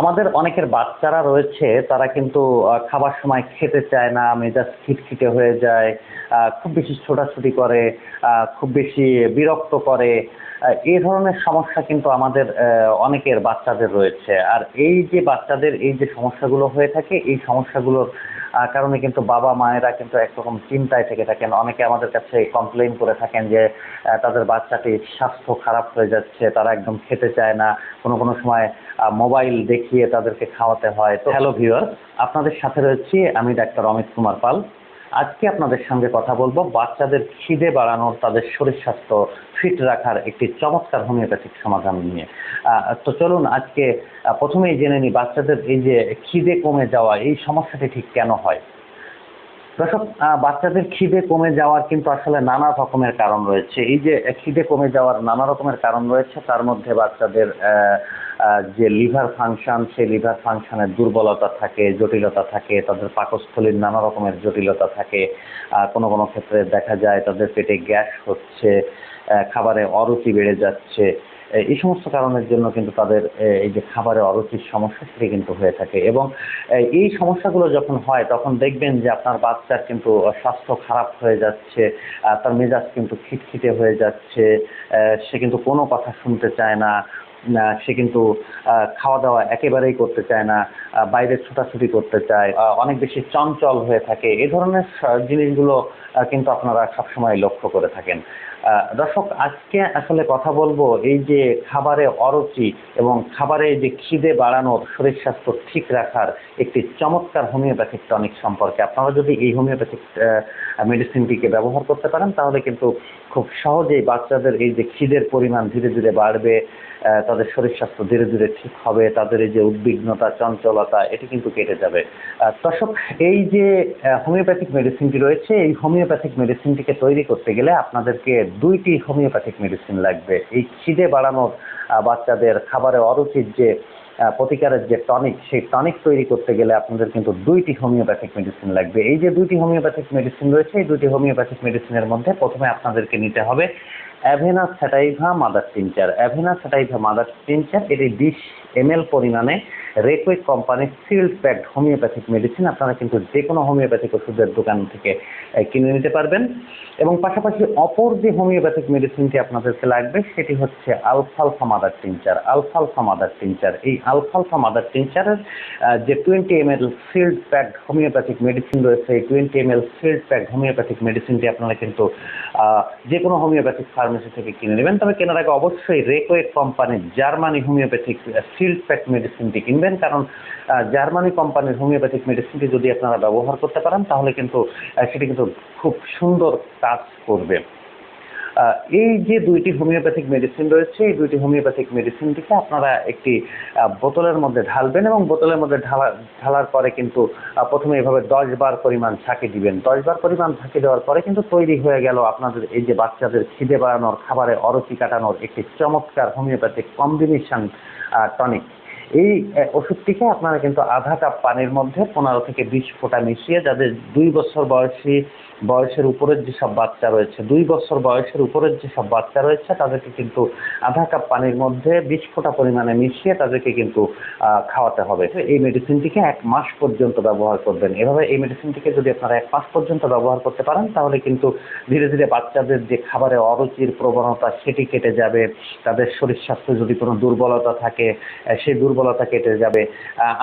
আমাদের অনেকের বাচ্চারা রয়েছে, তারা কিন্তু খাবার সময় খেতে চায় না, মেজাজ খিটখিটে হয়ে যায় খুব বেশি ছোটাছুটি করে খুব বেশি বিরক্ত করে। এই ধরনের সমস্যা কিন্তু আমাদের অনেকের বাচ্চাদের রয়েছে। আর এই যে বাচ্চাদের এই যে সমস্যাগুলো হয়ে থাকে, এই সমস্যাগুলোর কারণে কিন্তু বাবা মায়েরা কিন্তু একরকম চিন্তায় থেকে থাকেন। অনেকে আমাদের কাছে কমপ্লেন করে থাকেন যে তাদের বাচ্চাটির স্বাস্থ্য খারাপ হয়ে যাচ্ছে, তারা একদম খেতে চায় না। কোনো কোনো সময় মোবাইল দেখিয়ে তাদেরকে খাওয়াতে হয়। তো হ্যালো ভিউয়ার আপনাদের সাথে রয়েছি আমি ডাক্তার অমিত কুমার পাল। আজকে আপনাদের সঙ্গে কথা বলব, বাচ্চাদের খিদে বাড়ানোর, তাদের শরীর স্বাস্থ্য ফিট রাখার একটি চমৎকার হোমিওপ্যাথিক সমাধান নিয়ে। তো চলুন আজকে প্রথমেই জেনে নিই বাচ্চাদের এই যে খিদে কমে যাওয়া, এই সমস্যাটি ঠিক কেন হয়? দর্শক বাচ্চাদের খিদে কমে যাওয়ার কিন্তু আসলে নানা রকমের কারণ রয়েছে। এই যে খিদে কমে যাওয়ার নানা রকমের কারণ রয়েছে, তার মধ্যে বাচ্চাদের যে লিভার ফাংশন, সেই লিভার ফাংশনের দুর্বলতা থাকে, জটিলতা থাকে, তাদের পাকস্থলীর নানা রকমের জটিলতা থাকে। কোনো কোনো ক্ষেত্রে দেখা যায় তাদের পেটে গ্যাস হচ্ছে খাবারে অরুচি বেড়ে যাচ্ছে এই সমস্ত কারণের জন্য কিন্তু তাদের এই যে খাবারে অরুচির সমস্যা সেটি কিন্তু হয়ে থাকে এবং এই সমস্যাগুলো যখন হয় তখন দেখবেন যে আপনার বাচ্চার কিন্তু স্বাস্থ্য খারাপ হয়ে যাচ্ছে তার মেজাজ কিন্তু খিটখিটে হয়ে যাচ্ছে সে কিন্তু কোনো কথা শুনতে চায় না না, সে কিন্তু খাওয়া দাওয়া একেবারেই করতে চায় না বাইরে ছোটাছুটি করতে চায় অনেক বেশি চঞ্চল হয়ে থাকে। এ ধরনের জিনিসগুলো কিন্তু আপনারা সবসময় লক্ষ্য করে থাকেন। দর্শক, আজকে আসলে কথা বলব এই যে খাবারে অরুচি এবং খাবারে যে খিদে বাড়ানোর শরীর স্বাস্থ্য ঠিক রাখার একটি চমৎকার হোমিওপ্যাথিক টনিক সম্পর্কে আপনারা যদি এই হোমিওপ্যাথিক মেডিসিনটিকে ব্যবহার করতে পারেন, তাহলে কিন্তু খুব সহজেই বাচ্চাদের এই যে খিদের পরিমাণ ধীরে ধীরে বাড়বে তাদের শরীর স্বাস্থ্য ধীরে ধীরে ঠিক হবে, তাদের এই যে উদ্বিগ্নতা, চঞ্চলতা, এটি কিন্তু কেটে যাবে। দর্শক, এই যে হোমিওপ্যাথিক মেডিসিনটি রয়েছে, এই হোমিওপ্যাথিক মেডিসিনটিকে তৈরি করতে গেলে আপনাদেরকে দুইটি হোমিওপ্যাথিক মেডিসিন লাগবে। এই খিদে বাড়ানোর বাচ্চাদের খাবারে অরুচির যে প্রতিকারের যে টনিক, সেই টনিক তৈরি করতে গেলে আপনাদের কিন্তু দুইটি হোমিওপ্যাথিক মেডিসিন লাগবে। এই যে দুইটি হোমিওপ্যাথিক মেডিসিন রয়েছে, এই দুইটি হোমিওপ্যাথিক মেডিসিনের মধ্যে প্রথমে আপনাদেরকে নিতে হবে avena sativa mother tincture avena sativa mother tincture এটি বিশ এমএল পরিমাণে রেকুইক কোম্পানির সিল্ড প্যাকড হোমিওপ্যাথিক মেডিসিন আপনারা কিন্তু যে কোনো হোমিওপ্যাথিক ওষুধের দোকান থেকে কিনে নিতে পারবেন। এবং পাশাপাশি অপর যে হোমিওপ্যাথিক মেডিসিনটি আপনাদেরকে লাগবে, সেটি হচ্ছে আলফালফা মাদার টিনচার আলফালফা মাদার টিনচার এই আলফালফা মাদার টিনচারের যে twenty M L sealed packed homeopathic medicine রয়েছে, এই twenty M L sealed packed homeopathic মেডিসিনটি আপনারা কিন্তু যে কোনো হোমিওপ্যাথিক ফার্মেসি থেকে কিনে নেবেন। তবে কেনার আগে অবশ্যই রেকোয়েক কোম্পানির জার্মানি হোমিওপ্যাথিক সিল্ড প্যাক মেডিসিনটি কিনবেন। কারণ জার্মানি কোম্পানির হোমিওপ্যাথিক মেডিসিনটি যদি আপনারা ব্যবহার করতে পারেন, তাহলে কিন্তু সেটি কিন্তু খুব সুন্দর কাজ করবে। এই যে দুইটি হোমিওপ্যাথিক মেডিসিন রয়েছে, এই দুইটি হোমিওপ্যাথিক মেডিসিনটিকে আপনারা একটি বোতলের মধ্যে ঢালবেন এবং বোতলের মধ্যে ঢালা, ঢালার পরে কিন্তু প্রথমে এভাবে দশ বার পরিমাণ ঝাঁকি দিবেন। দশ বার পরিমাণ ঝাঁকি দেওয়ার পরে কিন্তু তৈরি হয়ে গেল আপনাদের এই যে বাচ্চাদের খিদে বাড়ানোর, খাবারে অরুচি কাটানোর একটি চমৎকার হোমিওপ্যাথিক কম্বিনেশন টনিক এই ওষুধটিকে আপনারা কিন্তু আধা কাপ পানির মধ্যে পনেরো থেকে বিশ ফোঁটা মিশিয়ে, যাদের দুই বছর বয়সী বয়সের উপরের যেসব বাচ্চা রয়েছে, দুই বছর বয়সের উপরের যেসব বাচ্চা রয়েছে, তাদেরকে কিন্তু আধা কাপ পানির মধ্যে বিশ ফোঁটা পরিমাণে মিশিয়ে তাদেরকে কিন্তু খাওয়াতে হবে। এই মেডিসিনটিকে এক মাস পর্যন্ত ব্যবহার করবেন। এভাবে এই মেডিসিনটিকে যদি আপনারা এক মাস পর্যন্ত ব্যবহার করতে পারেন, তাহলে কিন্তু ধীরে ধীরে বাচ্চাদের যে খাবারে অরুচির প্রবণতা, সেটি কেটে যাবে। তাদের শরীর স্বাস্থ্য যদি কোনো দুর্বলতা থাকে সেই দুর্বলতা কেটে যাবে।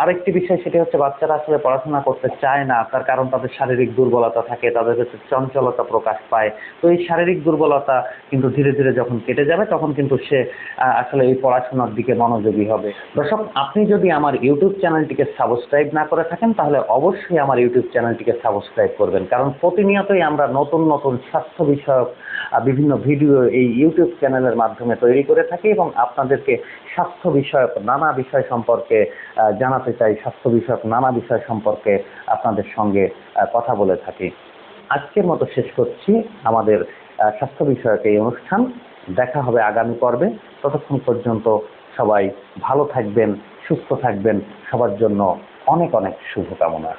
আরেকটি বিষয় সেটি হচ্ছে, বাচ্চারা আসলে পড়াশোনা করতে চায় না, তার কারণ তাদের শারীরিক দুর্বলতা থাকে তাদের কাছে চঞ্চলতা প্রকাশ পায়। তো এই শারীরিক দুর্বলতা কিন্তু ধীরে ধীরে যখন কেটে যাবে, তখন কিন্তু সে আসলে এই পড়াশোনার দিকে মনোযোগী হবে। দর্শক, আপনি যদি আমার ইউটিউব চ্যানেলটিকে সাবস্ক্রাইব না করে থাকেন, তাহলে অবশ্যই আমার ইউটিউব চ্যানেলটিকে সাবস্ক্রাইব করবেন। কারণ প্রতিনিয়তই আমরা নতুন নতুন স্বাস্থ্য বিষয়ক বিভিন্ন ভিডিও এই ইউটিউব চ্যানেলের মাধ্যমে তৈরি করে থাকি এবং আপনাদেরকে স্বাস্থ্য বিষয়ক, নানা বিষয় সম্পর্কে জানাতে চাই। স্বাস্থ্য বিষয়ক, নানা বিষয় সম্পর্কে আপনাদের সঙ্গে কথা বলে থাকি। আজকের মতো শেষ করছি। আমাদের স্বাস্থ্য বিষয়ক এই অনুষ্ঠান। দেখা হবে আগামী পর্বে। ততক্ষণ পর্যন্ত সবাই ভালো থাকবেন, সুস্থ থাকবেন। সবার জন্য অনেক অনেক শুভকামনা।